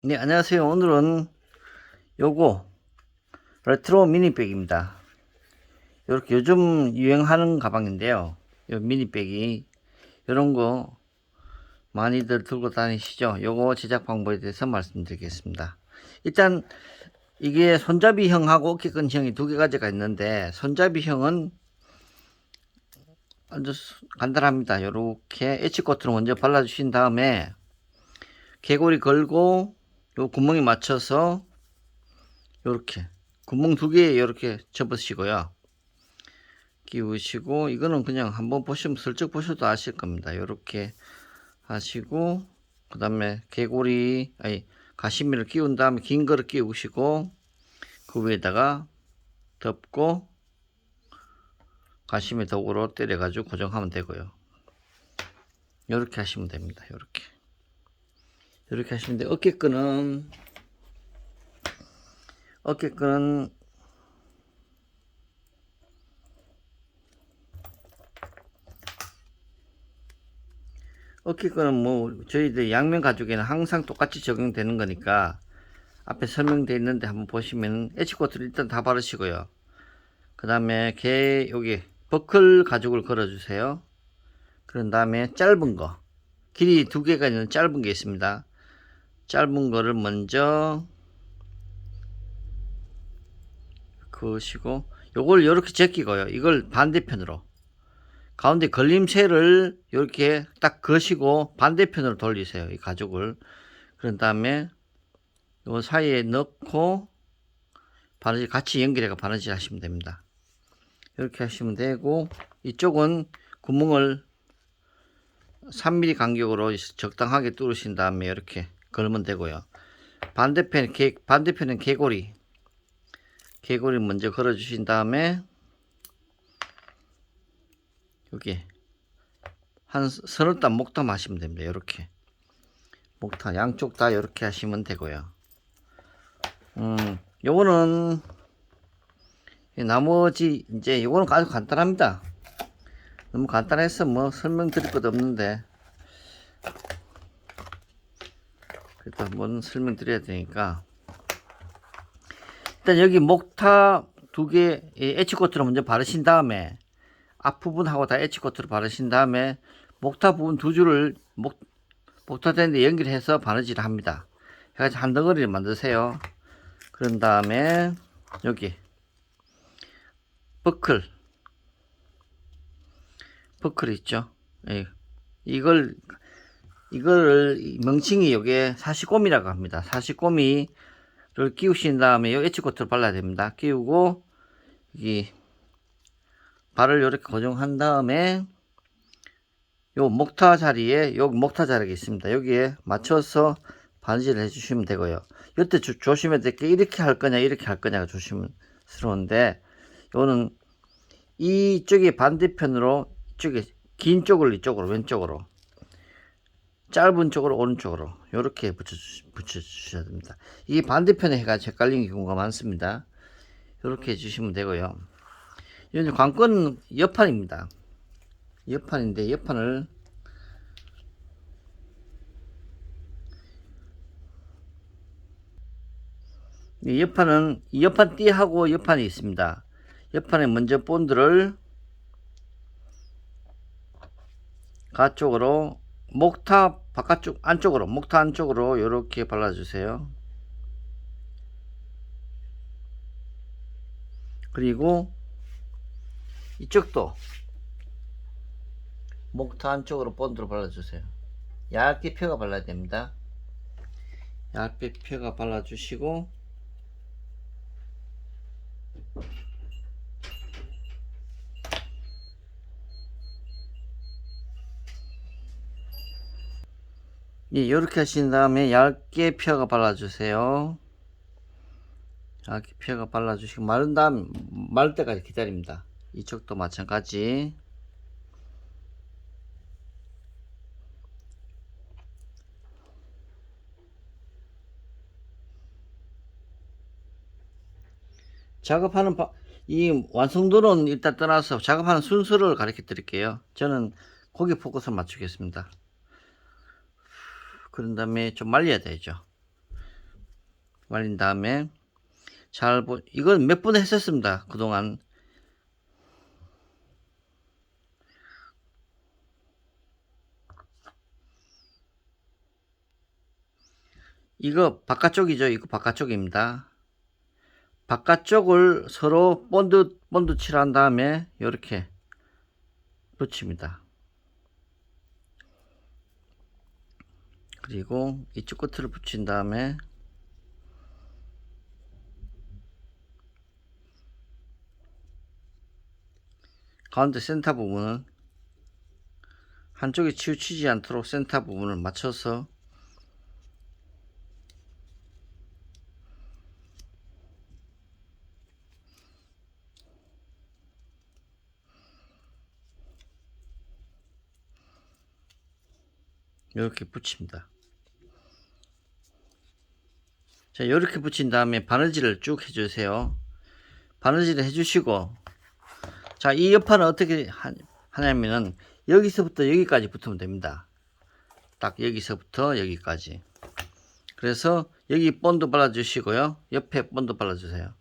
네, 안녕하세요. 오늘은 요거 레트로 미니백입니다. 이렇게 요즘 유행하는 가방인데요. 요 미니백이 이런 거 많이들 들고 다니시죠? 요거 제작 방법에 대해서 말씀드리겠습니다. 일단 이게 손잡이형하고 어깨끈형이 두 개 가지가 있는데 손잡이형은 아주 간단합니다. 요렇게 H코트를 먼저 발라주신 다음에 개골이 걸고 요 구멍에 맞춰서 요렇게 구멍 두 개에 이렇게 접으시고요. 끼우시고 이거는 그냥 한번 보시면 슬쩍 보셔도 아실 겁니다. 요렇게 하시고 그 다음에 개골이 아니 가시미를 끼운 다음에 긴 거를 끼우시고 그 위에다가 덮고 가시미 도구로 때려 가지고 고정하면 되고요. 요렇게 하시면 됩니다. 요렇게 이렇게 하시면 돼요. 어깨끈은 어깨끈은 어깨끈은 뭐 저희들 양면 가죽에는 항상 똑같이 적용되는 거니까 앞에 설명되어 있는데 한번 보시면 H코트를 일단 다 바르시고요. 그 다음에 개 여기 버클 가죽을 걸어 주세요. 그런 다음에 짧은 거 길이 두 개가 있는 짧은 게 있습니다. 짧은 거를 먼저 그으시고 요걸 이렇게 제끼고요. 이걸 반대편으로 가운데 걸림체를 이렇게 딱 그으시고 반대편으로 돌리세요. 이 가죽을 그런 다음에 요 사이에 넣고 바느질 같이 연결해가 바느질 하시면 됩니다. 이렇게 하시면 되고 이쪽은 구멍을 3mm 간격으로 적당하게 뚫으신 다음에 이렇게 걸면 되고요. 반대편 개, 반대편은 개고리 개고리 먼저 걸어 주신 다음에 여기 한 서너 단 목탐 하시면 됩니다. 이렇게 목탐 양쪽 다 이렇게 하시면 되고요. 음, 요거는 이 나머지 이제 요거는 아주 간단합니다. 너무 간단해서 뭐 설명드릴 것도 없는데 그래도 한번 설명드려야 되니까 일단 여기 목타 두개 H코트를 먼저 바르신 다음에 앞부분하고 다 H코트를 바르신 다음에 목타 부분 두 줄을 목, 목타 되는데 연결해서 바느질을 합니다. 해가지고 한 덩어리를 만드세요. 그런 다음에 여기 버클 버클 있죠. 예. 이걸 이거를 명칭이 요게 사시곰이라고 합니다. 사시곰이를 끼우신 다음에 요 H코트를 발라야 됩니다. 끼우고 이 발을 이렇게 고정한 다음에 요 목타 자리에 요 목타 자리가 있습니다. 여기에 맞춰서 바느질을 해주시면 되고요. 이때 조, 조심해야 될 게 이렇게 할 거냐 이렇게 할 거냐가 조심스러운데 요거는 이쪽에 반대편으로 이쪽에 긴 쪽을 이쪽으로 왼쪽으로 짧은 쪽으로 오른쪽으로 이렇게 붙여주, 붙여주셔야 됩니다. 이 반대편에 해가 헷갈리는 경우가 많습니다. 이렇게 해주시면 되고요. 이건 관건은 옆판입니다. 옆판인데 옆판을 이 옆판은 이 옆판 띠하고 옆판이 있습니다. 옆판에 먼저 본드를 가쪽으로 목타 바깥쪽 안쪽으로 목타 안쪽으로 이렇게 발라주세요. 그리고 이쪽도 목타 안쪽으로 본드로 발라주세요. 얇게 펴가 발라야 됩니다. 얇게 펴가 발라주시고 예, 이렇게 하신 다음에 얇게 펴가 발라주세요. 얇게 펴가 발라주시고 마른 다음 마를 때까지 기다립니다. 이쪽도 마찬가지. 작업하는 바, 이 완성도는 일단 떠나서 작업하는 순서를 가르쳐 드릴게요. 저는 고기 포커스 맞추겠습니다. 그런 다음에 좀 말려야 되죠. 말린 다음에 잘 보, 이건 몇 번 했었습니다. 그동안. 이거 바깥쪽이죠. 이거 바깥쪽입니다. 바깥쪽을 서로 본드, 본드 칠한 다음에 이렇게 붙입니다. 그리고 이쪽 끝을 붙인 다음에 가운데 센터 부분은 한쪽에 치우치지 않도록 센터 부분을 맞춰서 이렇게 붙입니다. 자, 이렇게 붙인 다음에 바느질을 쭉 해주세요. 바느질을 해주시고, 자, 이 옆판은 어떻게 하, 하냐면은, 여기서부터 여기까지 붙으면 됩니다. 딱 여기서부터 여기까지. 그래서 여기 본드 발라주시고요. 옆에 본드 발라주세요.